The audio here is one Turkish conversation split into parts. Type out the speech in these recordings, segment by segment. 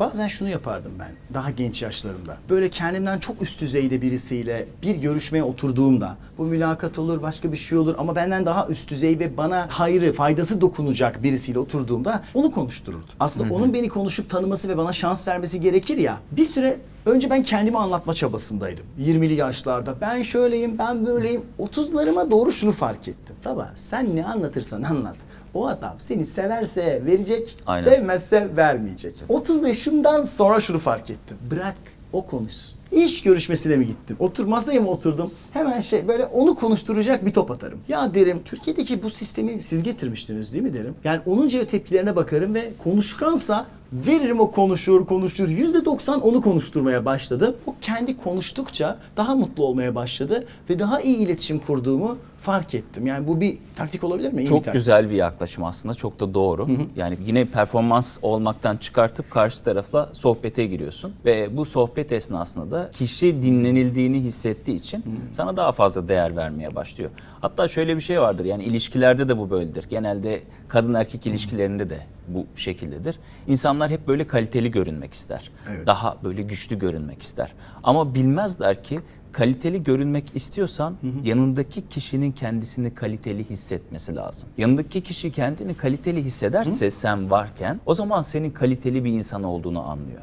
Bazen şunu yapardım ben daha genç yaşlarımda. Böyle kendimden çok üst düzeyde birisiyle bir görüşmeye oturduğumda bu mülakat olur başka bir şey olur ama benden daha üst düzey ve bana hayrı faydası dokunacak birisiyle oturduğumda onu konuştururdum. Aslında onun beni konuşup tanıması ve bana şans vermesi gerekir ya bir süre önce ben kendimi anlatma çabasındaydım. 20'li yaşlarda ben şöyleyim ben böyleyim 30'larıma doğru şunu fark ettim. Baba sen ne anlatırsan anlat. O adam seni severse verecek, Aynen. sevmezse vermeyecek. 30 yaşımdan sonra şunu fark ettim. Bırak o konuşsun. İş görüşmesine mi gittim? Otur masaya mı oturdum? Hemen şey böyle onu konuşturacak bir top atarım. Ya derim Türkiye'deki bu sistemi siz getirmiştiniz değil mi derim. Yani onun cevap tepkilerine bakarım ve konuşkansa veririm o konuşur konuşur. %90 onu konuşturmaya başladı. O kendi konuştukça daha mutlu olmaya başladı ve daha iyi iletişim kurduğumu fark ettim. Yani bu bir taktik olabilir mi? İyi bir Çok taktik. güzel bir yaklaşım aslında. Çok da doğru. Yani yine performans olmaktan çıkartıp karşı tarafla sohbete giriyorsun. Ve bu sohbet esnasında da kişi dinlenildiğini hissettiği için sana daha fazla değer vermeye başlıyor. Hatta şöyle bir şey vardır. Yani ilişkilerde de bu böyledir. Genelde kadın erkek ilişkilerinde de bu şekildedir. İnsanlar hep böyle kaliteli görünmek ister. Evet. Daha böyle güçlü görünmek ister. Ama bilmezler ki kaliteli görünmek istiyorsan yanındaki kişinin kendisini kaliteli hissetmesi lazım. Yanındaki kişi kendini kaliteli hissederse sen varken o zaman senin kaliteli bir insan olduğunu anlıyor.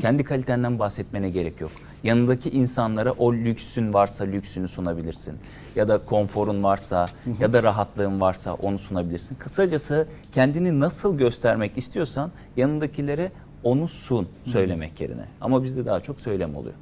Kendi kalitenden bahsetmene gerek yok. Yanındaki insanlara o lüksün varsa lüksünü sunabilirsin. Ya da konforun varsa ya da rahatlığın varsa onu sunabilirsin. Kısacası kendini nasıl göstermek istiyorsan yanındakilere onu sun söylemek yerine. Ama bizde daha çok söylem oluyor.